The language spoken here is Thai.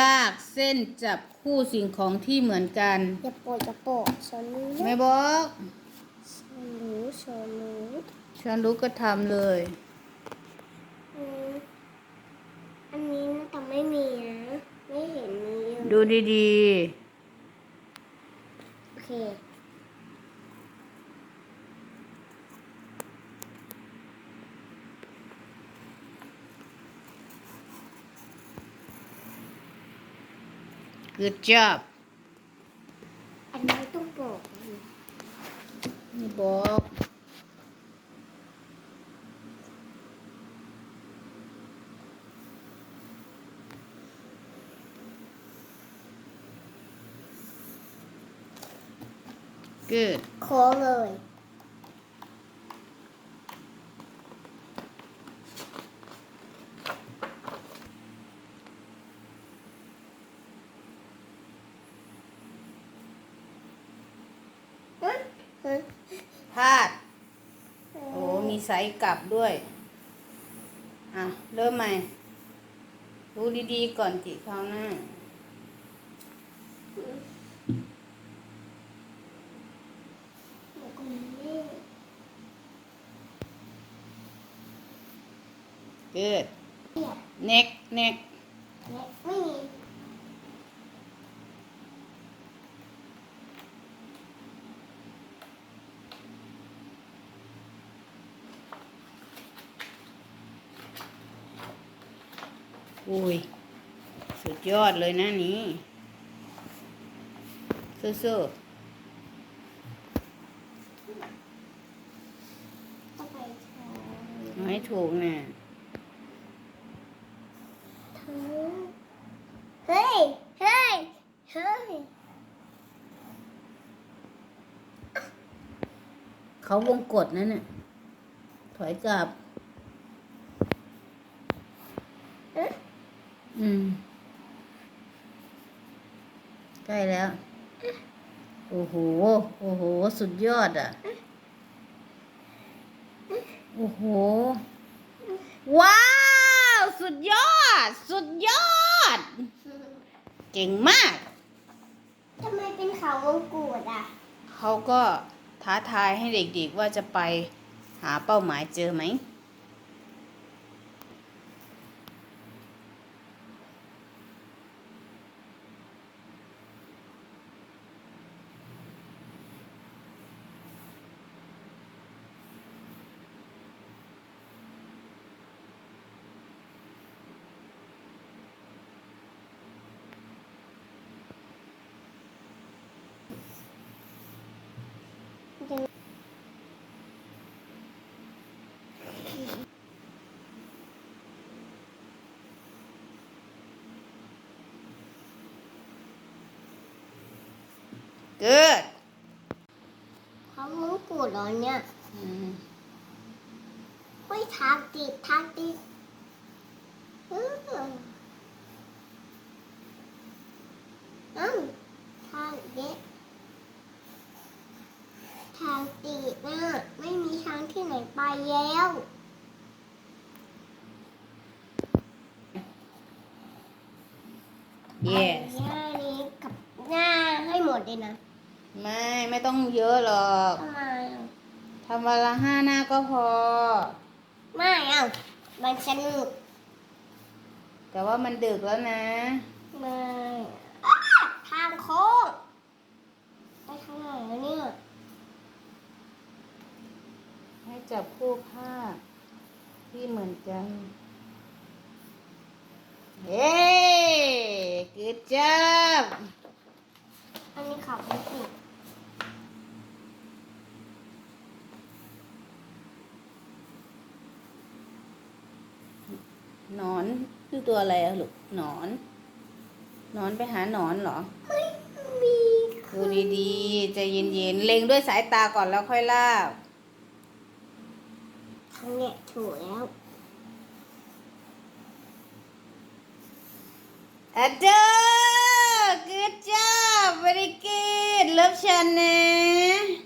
ลากเส้นจับคู่สิ่งของที่เหมือนกัน อย่าโปะอย่าโปะสอนรู้ไม่บอกสอนรู้สอนรู้ฉันรู้ก็ทำเลย อืมอันนี้น่าจะไม่มีนะไม่เห็นมีอยู่ดูดีโอเค good job อันนี้ต้องโปะไม่บอก good โค้งเลย เฮ้ยเฮ้ย พลาด โอ้มีไซส์กลับด้วย อะ เริ่มใหม่ ดูดีๆก่อนจิคราวหน้า good เรียบ neck neck และไม่มี อุ้ย สุดยอดเลยนะนี้สู้ต้องไปทางๆเอาให้ถูกนะเฮ้ย เฮ้ย เฮ้ย เขาวงกดนั่นน่ะถอยกลับ เอ๊ะ อืมใกล้แล้ว โอ้โห โอ้โห สุดยอดอะ โอ้โห ว้าว สุดยอด สุดยอด เก่งมาก ทำไมเป็นเขาวงกูดอะ เขาก็ท้าทายให้เด็กๆว่าจะไปหาเป้าหมายเจอไหม เกิดเขาวงกูดเหรอเนี่ยอืมเฮ้ยทางติดทางติดเออเอ้าทางเด็กทางติดนะไม่มีทางที่ไหนไปแล้ว yes หน้านี้กับหน้าให้หม ดเลยนะไม่ไม่ต้องเยอะหรอกทำไมอะทำวันละห้าหน้าก็พอ ไม่เอามันสนุกแต่ว่ามันดึกแล้วนะ ไม่อ้าทางโค้งไปทางไหนวะเนี่ยให้จับคู่ผ้าที่เหมือนกัน เฮ้กึดจับ อันนี้ขับไม่ติด ห นอนคือตัวอะไรอะลูกหนอนหนอนไปหาหนอนเหรอไม่มีดูดีๆใจเย็นๆเล็งด้วยสายตาก่อนแล้วค่อยลากครั้งเนี้ยถูกแล้ว a d o good job very good love ฉันนะ